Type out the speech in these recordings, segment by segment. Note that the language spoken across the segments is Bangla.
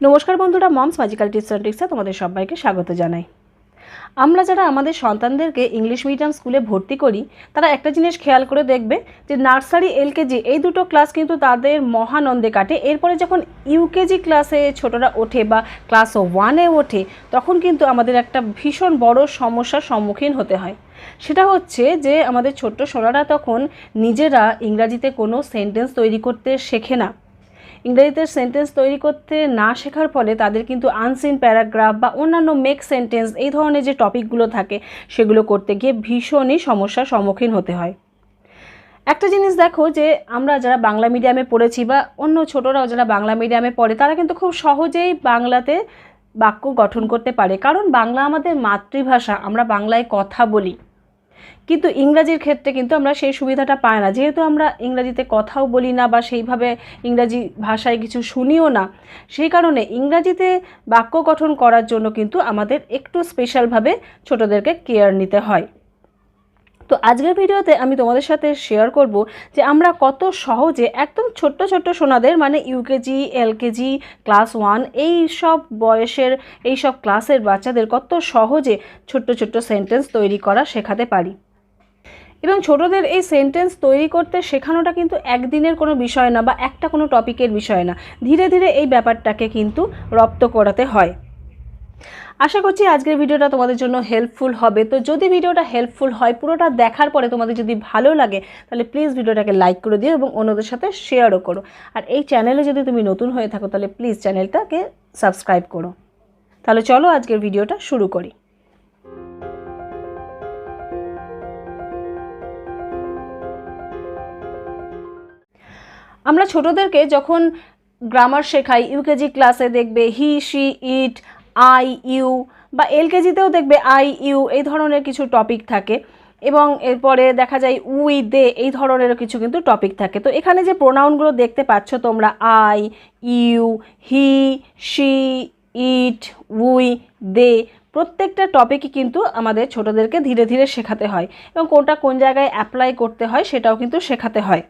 নমস্কার বন্ধুরা, মমস ম্যাজিক্যাল টিপস অ্যান্ড ট্রিক্সে তোমাদের সবাইকে স্বাগত জানাই। আমরা যারা আমাদের সন্তানদেরকে ইংলিশ মিডিয়াম স্কুলে ভর্তি করি, তারা একটা জিনিস খেয়াল করে দেখবে যে নার্সারি এলকেজি এই দুটো ক্লাস কিন্তু তাদের মহানন্দে কাটে। এরপরে যখন ইউকেজি ক্লাসে ছোটরা ওঠে বা ক্লাস ওয়ানে ওঠে, তখন কিন্তু আমাদের একটা ভীষণ বড় সমস্যার সম্মুখীন হতে হয়। সেটা হচ্ছে যে আমাদের ছোট্ট সোনারা তখন নিজেরা ইংরাজিতে কোনো সেন্টেন্স তৈরি করতে শেখে না। ইংরেজিতে সেন্টেন্স তৈরি করতে না শেখার ফলে তাদের কিন্তু আনসিন প্যারাগ্রাফ বা অন্যান্য মেক সেন্টেন্স এই ধরনের যে টপিকগুলো থাকে, সেগুলো করতে গিয়ে ভীষণই সমস্যার সম্মুখীন হতে হয়। একটা জিনিস দেখো যে, আমরা যারা বাংলা মিডিয়ামে পড়েছি বা অন্য ছোটরাও যারা বাংলা মিডিয়ামে পড়ে, তারা কিন্তু খুব সহজেই বাংলাতে বাক্য গঠন করতে পারে। কারণ বাংলা আমাদের মাতৃভাষা, আমরা বাংলায় কথা বলি। কিন্তু ইংরাজির ক্ষেত্রে কিন্তু আমরা সেই সুবিধাটা পাই না। যেহেতু আমরা ইংরাজিতে কথাও বলি না বা সেইভাবে ইংরাজি ভাষায় কিছু শুনিও না, সেই কারণে ইংরাজিতে বাক্য গঠন করার জন্য কিন্তু আমাদের একটু স্পেশালভাবে ছোটদেরকে কেয়ার নিতে হয়। তো আজকের ভিডিওতে আমি তোমাদের সাথে শেয়ার করব যে আমরা কত সহজে একদম ছোট্ট ছোট্ট সোনাদের মানে ইউকেজি এলকেজি ক্লাস ওয়ান এই সব বয়সের, এই সব ক্লাসের বাচ্চাদের কত সহজে ছোট্ট ছোট্ট সেন্টেন্স তৈরি করা শেখাতে পারি। এবং ছোটদের এই সেন্টেন্স তৈরি করতে শেখানোটা কিন্তু একদিনের কোনো বিষয় না বা একটা কোনো টপিকের বিষয় না। ধীরে ধীরে এই ব্যাপারটাকে কিন্তু রপ্ত করাতে হয়। আশা করছি আজকের ভিডিওটা তোমাদের জন্য হেল্পফুল হবে। তো যদি ভিডিওটা হেল্পফুল হয়, পুরোটা দেখার পরে তোমাদের যদি ভালো লাগে, তাহলে প্লিজ ভিডিওটাকে লাইক করে দিও এবং অন্যদের সাথে শেয়ারও করো। আর এই চ্যানেলে যদি তুমি নতুন হয়ে থাকো, তাহলে প্লিজ চ্যানেলটাকে সাবস্ক্রাইব করো। তাহলে চলো আজকের ভিডিওটা শুরু করি। আমরা ছোটদেরকে যখন গ্রামার শেখাই ইউকেজি ক্লাসে দেখবে he she it I you বা এলকেজিতেও দেখবে আই ইউ এই ধরনের কিছু টপিক থাকে এবং এরপরে দেখা যায় উই, দে এই ধরনেরও কিছু কিন্তু টপিক থাকে। তো এখানে যে প্রোনাউনগুলো দেখতে পাচ্ছ তোমরা, I you, he, she, it, we, they প্রত্যেকটা টপিকই কিন্তু আমাদের ছোটদেরকে ধীরে ধীরে শেখাতে হয় এবং কোনটা কোন জায়গায় অ্যাপ্লাই করতে হয় সেটাও কিন্তু শেখাতে হয়।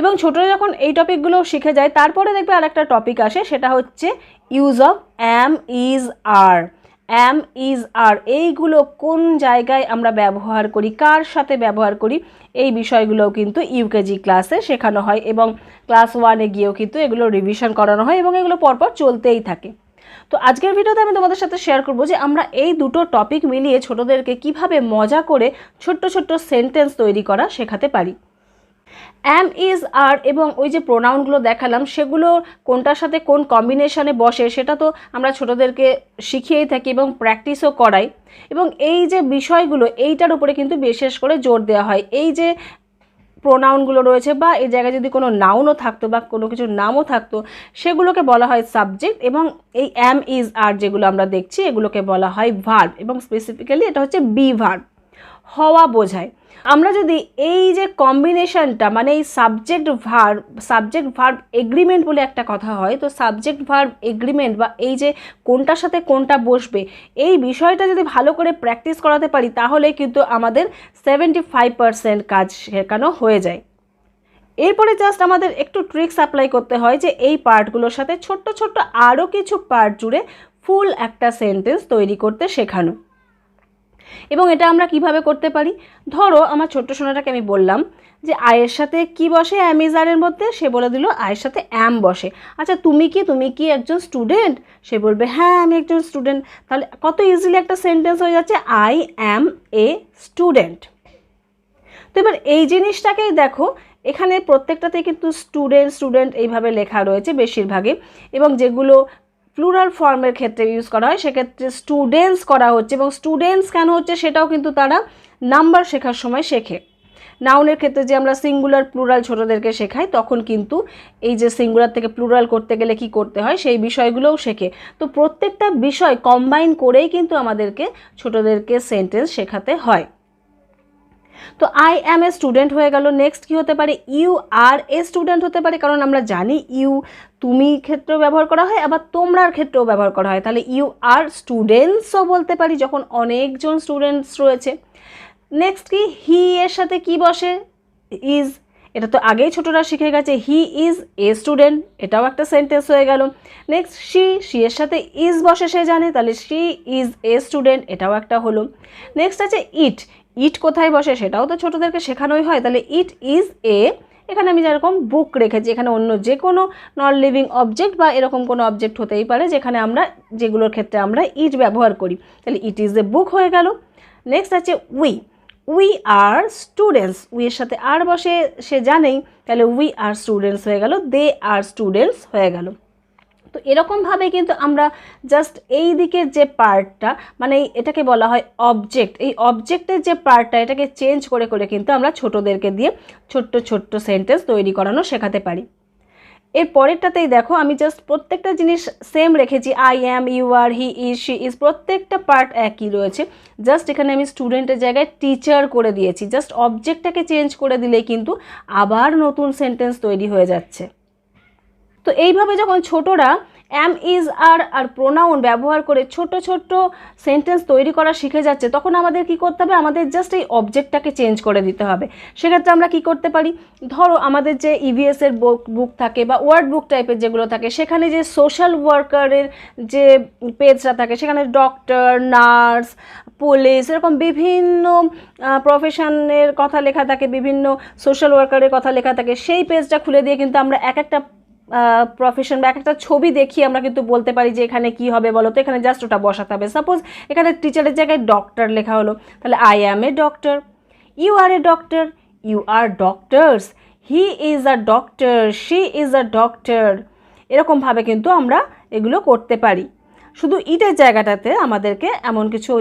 এবং ছোটরা যখন এই টপিকগুলো শিখে যায়, তারপরে দেখবে আরেকটা টপিক আসে, সেটা হচ্ছে use of am is are am is are এইগুলো কোন জায়গায় আমরা ব্যবহার করি, কার সাথে ব্যবহার করি, এই বিষয়গুলোও কিন্তু ইউকেজি ক্লাসে শেখানো হয় এবং ক্লাস ওয়ানে গিয়েও কিন্তু এগুলো রিভিশন করানো হয় এবং এগুলো পরপর চলতেই থাকে। তো আজকের ভিডিওতে আমি তোমাদের সাথে শেয়ার করব যে আমরা এই দুটো টপিক মিলিয়ে ছোটদেরকে কীভাবে মজা করে ছোট্ট ছোট্ট সেন্টেন্স তৈরি করা শেখাতে পারি। অ্যাম ইজ আর এবং ওই যে প্রোনাউনগুলো দেখালাম, সেগুলো কোনটার সাথে কোন কম্বিনেশনে বসে সেটা তো আমরা ছোটদেরকে শিখিয়েই থাকি এবং প্র্যাকটিসও করাই। এবং এই যে বিষয়গুলো, এইটার উপরে কিন্তু বিশেষ করে জোর দেওয়া হয়। এই যে প্রোনাউনগুলো রয়েছে বা এই জায়গায় যদি কোনো নাউনও থাকতো বা কোনো কিছু নামও থাকতো, সেগুলোকে বলা হয় সাবজেক্ট এবং এই অ্যাম ইজ আর যেগুলো আমরা দেখছি, এগুলোকে বলা হয় ভার্ব এবং স্পেসিফিক্যালি এটা হচ্ছে বি ভার্ব হওয়া বোঝায়। আমরা যদি এই যে কম্বিনেশনটা মানে এই subject verb subject verb agreement বলে একটা কথা হয়, তো সাবজেক্ট ভার্ব এগ্রিমেন্ট বা এই যে কোনটার সাথে কোনটা বসবে, এই বিষয়টা যদি ভালো করে প্র্যাকটিস করাতে পারি, তাহলে কিন্তু আমাদের সেভেন্টি ফাইভ কাজ শেখানো হয়ে যায়। এরপরে জাস্ট আমাদের একটু ট্রিক্স অ্যাপ্লাই করতে হয় যে এই পার্টগুলোর সাথে ছোট্ট ছোট্ট আরও কিছু পার্ট জুড়ে ফুল একটা সেন্টেন্স তৈরি করতে শেখানো। এবং এটা আমরা কীভাবে করতে পারি? ধরো, আমার ছোট্ট সোনাটাকে আমি বললাম যে, আয়ের সাথে কি বসে? অ্যামিজারের মধ্যে? সে বলে দিল, আয়ের সাথে অ্যাম বসে। আচ্ছা তুমি কি তুমি কি একজন স্টুডেন্ট সে বলবে হ্যাঁ আমি একজন স্টুডেন্ট তাহলে কত ইজিলি একটা সেন্টেন্স হয়ে যাচ্ছে আই অ্যাম এ স্টুডেন্ট তো এবার এই জিনিসটাকেই দেখো, এখানে প্রত্যেকটাতে কিন্তু স্টুডেন্ট স্টুডেন্ট এইভাবে লেখা রয়েছে বেশিরভাগে। এবং যেগুলো প্লুরাল ফর্মের ক্ষেত্রে ইউজ করা হয়, সেক্ষেত্রে স্টুডেন্টস করা হচ্ছে এবং স্টুডেন্টস কেন হচ্ছে সেটাও কিন্তু তারা নাম্বার শেখার সময় শেখে। নাউনের ক্ষেত্রে যে আমরা সিঙ্গুলার প্লুরাল ছোটোদেরকে শেখাই, তখন কিন্তু এই যে সিঙ্গুলার থেকে প্লুরাল করতে গেলে কি করতে হয়, সেই বিষয়গুলোও শেখে। তো প্রত্যেকটা বিষয় কম্বাইন করেই কিন্তু আমাদেরকে ছোটোদেরকে সেন্টেন্স শেখাতে হয়। তো আই অ্যাম এ স্টুডেন্ট হয়ে গেল। নেক্সট কি হতে পারে? ইউ আর এ স্টুডেন্ট হতে পারে, কারণ আমরা জানি ইউ তুমি ক্ষেত্রেও ব্যবহার করা হয়, আবার তোমরার ক্ষেত্রেও ব্যবহার করা হয়। তাহলে ইউ আর স্টুডেন্টসও বলতে পারি, যখন অনেকজন স্টুডেন্টস রয়েছে। নেক্সট কি? হি এর সাথে কি বসে? ইজ এটা তো আগেই ছোটরা শিখে গেছে। হি ইজ এ স্টুডেন্ট এটাও একটা সেন্টেন্স হয়ে গেল। নেক্সট শি শি এর সাথে ইজ বসে, সে জানে। তাহলে শি ইজ এ স্টুডেন্ট এটাও একটা হলো। নেক্সট আছে ইট ইট কোথায় বসে সেটাও তো ছোটোদেরকে শেখানোই হয়। তাহলে ইট ইজ এ, এখানে আমি যেরকম বুক রেখেছি, এখানে অন্য যে কোনো নন লিভিং অবজেক্ট বা এরকম কোনো অবজেক্ট হতেই পারে যেখানে আমরা যেগুলোর ক্ষেত্রে আমরা ইট ব্যবহার করি। তাহলে ইট ইজ এ বুক হয়ে গেল। নেক্সট আছে উই। We are students. উইয়ের সাথে আর বসে সে জানেই। তাহলে উই আর স্টুডেন্টস হয়ে গেল। দে আর স্টুডেন্টস হয়ে গেল। তো এরকমভাবে কিন্তু আমরা জাস্ট এই দিকের যে পার্টটা মানে এটাকে বলা হয় অবজেক্ট এই অবজেক্টের যে পার্টটা এটাকে চেঞ্জ করে করে কিন্তু আমরা ছোটোদেরকে দিয়ে ছোট্ট ছোট্ট সেন্টেন্স তৈরি করানো শেখাতে পারি। এর পরেরটাতেই দেখো, আমি জাস্ট প্রত্যেকটা জিনিস সেম রেখেছি। I am you are he is she is প্রত্যেকটা পার্ট একই রয়েছে। জাস্ট এখানে আমি স্টুডেন্টের জায়গায় টিচার করে দিয়েছি। জাস্ট অবজেক্টটাকে চেঞ্জ করে দিলেই কিন্তু আবার নতুন সেন্টেন্স তৈরি হয়ে যাচ্ছে। তো এইভাবে যখন ছোটরা অ্যাম ইজ আর আর প্রোনাউন ব্যবহার করে ছোট ছোট সেন্টেন্স তৈরি করা শিখে যাচ্ছে, তখন আমাদের কি করতে হবে? আমাদের জাস্ট এই অবজেক্টটাকে চেঞ্জ করে দিতে হবে। সেক্ষেত্রে আমরা কি করতে পারি? ধরো আমাদের যে ইভিএসের বুক বুক থাকে বা ওয়ার্ড বুক টাইপের যেগুলো থাকে, সেখানে যে সোশ্যাল ওয়ার্কারের যে পেজটা থাকে, সেখানে ডক্টর নার্স পুলিশ এরকম বিভিন্ন প্রফেশনের কথা লেখা থাকে, বিভিন্ন সোশ্যাল ওয়ার্কারের কথা লেখা থাকে, সেই পেজটা খুলে দিয়ে কিন্তু আমরা এক একটা প্রফেশন বা এক একটা ছবি দেখিয়ে আমরা কিন্তু বলতে পারি যে এখানে কি হবে বলো তো? এখানে জাস্ট ওটা বসাতে হবে। সাপোজ এখানে টিচারের জায়গায় ডক্টর লেখা হলো। তাহলে I am a doctor you are a doctor you are doctors he is a doctor she is a doctor এরকমভাবে কিন্তু আমরা এগুলো করতে পারি। শুধু ইটের জায়গাটাতে আমাদেরকে এমন কিছু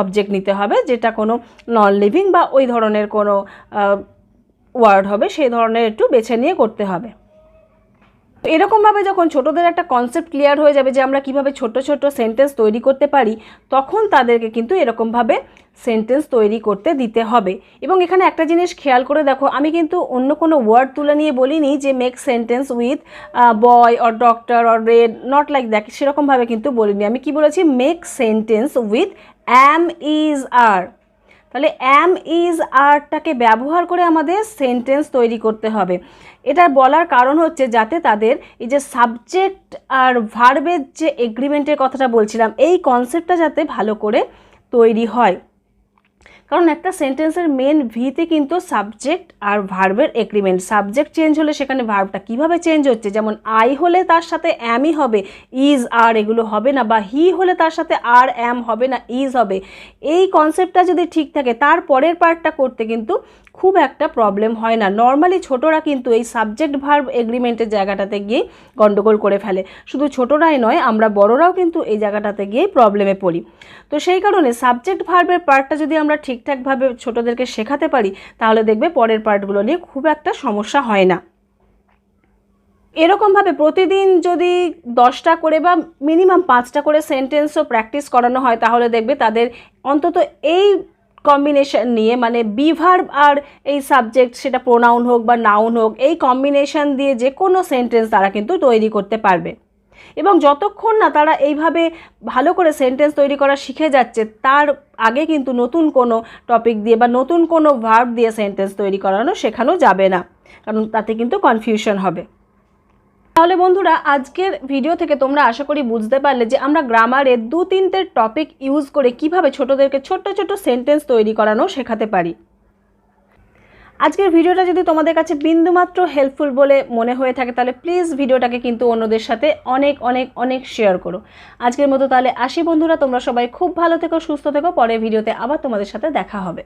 অবজেক্ট নিতে হবে যেটা কোনো নন লিভিং বা ওই ধরনের কোনো ওয়ার্ড হবে, সেই ধরনের একটু বেছে নিয়ে করতে হবে। এরকমভাবে যখন ছোটদের একটা কনসেপ্ট ক্লিয়ার হয়ে যাবে যে আমরা কীভাবে ছোট ছোট সেন্টেন্স তৈরি করতে পারি, তখন তাদেরকে কিন্তু এরকমভাবে সেন্টেন্স তৈরি করতে দিতে হবে। এবং এখানে একটা জিনিস খেয়াল করে দেখো, আমি কিন্তু অন্য কোনো ওয়ার্ড তুলে নিয়ে বলিনি যে make sentence with boy or doctor or red not like that সেরকমভাবে কিন্তু বলিনি। আমি কি বলেছি? Make sentence with am is are তাহলে অ্যাম ইজ আরটাকে ব্যবহার করে আমাদের সেন্টেন্স তৈরি করতে হবে। এটা বলার কারণ হচ্ছে যাতে তাদের এই যে সাবজেক্ট আর ভার্বের যে এগ্রিমেন্টের কথাটা বলছিলাম, এই কনসেপ্টটা যাতে ভালো করে তৈরি হয়। কারণ একটা সেন্টেন্সের মেন ভিতে কিন্তু সাবজেক্ট আর ভার্বের এগ্রিমেন্ট সাবজেক্ট চেঞ্জ হলে সেখানে ভার্বটা কীভাবে চেঞ্জ হচ্ছে? যেমন আই হলে তার সাথে অ্যামই হবে ইজ আর এগুলো হবে না, বা হি হলে তার সাথে আর অ্যাম হবে না ইজ হবে। এই কনসেপ্টটা যদি ঠিক থাকে, তার পরের পার্টটা করতে কিন্তু খুব একটা প্রবলেম হয় না। নর্মালি ছোটরা কিন্তু এই সাবজেক্ট ভার্ব এগ্রিমেন্টের জায়গাটাতে গিয়ে গন্ডগোল করে ফেলে। শুধু ছোটরাই নয়, আমরা বড়রাও কিন্তু এই জায়গাটাতে গিয়ে প্রবলেমে পড়ি। তো সেই কারণে সাবজেক্ট ভার্বের পার্টটা যদি আমরা ঠিকঠাকভাবে ছোটদেরকে শেখাতে পারি, তাহলে দেখবে পরের পার্টগুলো নিয়ে খুব একটা সমস্যা হয় না। এরকমভাবে প্রতিদিন যদি দশটা করে বা মিনিমাম পাঁচটা করে সেন্টেন্সও প্র্যাকটিস করানো হয়, তাহলে দেখবে তাদের অন্তত এই কম্বিনেশন নিয়ে মানে বিভার্ব আর এই সাবজেক্ট সেটা প্রোনাউন হোক বা নাউন হোক, এই কম্বিনেশন দিয়ে যে কোনো সেন্টেন্স তারা কিন্তু তৈরি করতে পারবে। এবং যতক্ষণ না তারা এইভাবে ভালো করে সেন্টেন্স তৈরি করা শিখে যাচ্ছে, তার আগে কিন্তু নতুন কোনো টপিক দিয়ে বা নতুন কোনো ভার্ব দিয়ে সেন্টেন্স তৈরি করানো শেখানো যাবে না। কারণ তাতে কিন্তু কনফিউশন হবে। তাহলে বন্ধুরা, আজকের ভিডিও থেকে তোমরা আশা করি বুঝতে পারলে যে আমরা গ্রামারে দু তিনটে টপিক ইউজ করে কীভাবে ছোটদেরকে ছোট্ট ছোট্ট সেন্টেন্স তৈরি করানো শেখাতে পারি। আজকের ভিডিওটা যদি তোমাদের কাছে বিন্দুমাত্র হেল্পফুল বলে মনে হয়ে থাকে, তাহলে প্লিজ ভিডিওটাকে কিন্তু অন্যদের সাথে অনেক অনেক অনেক শেয়ার করো। আজকের মতো তাহলে আসি বন্ধুরা, তোমরা সবাই খুব ভালো থেকো, সুস্থ থেকো, পরের ভিডিওতে আবার তোমাদের সাথে দেখা হবে।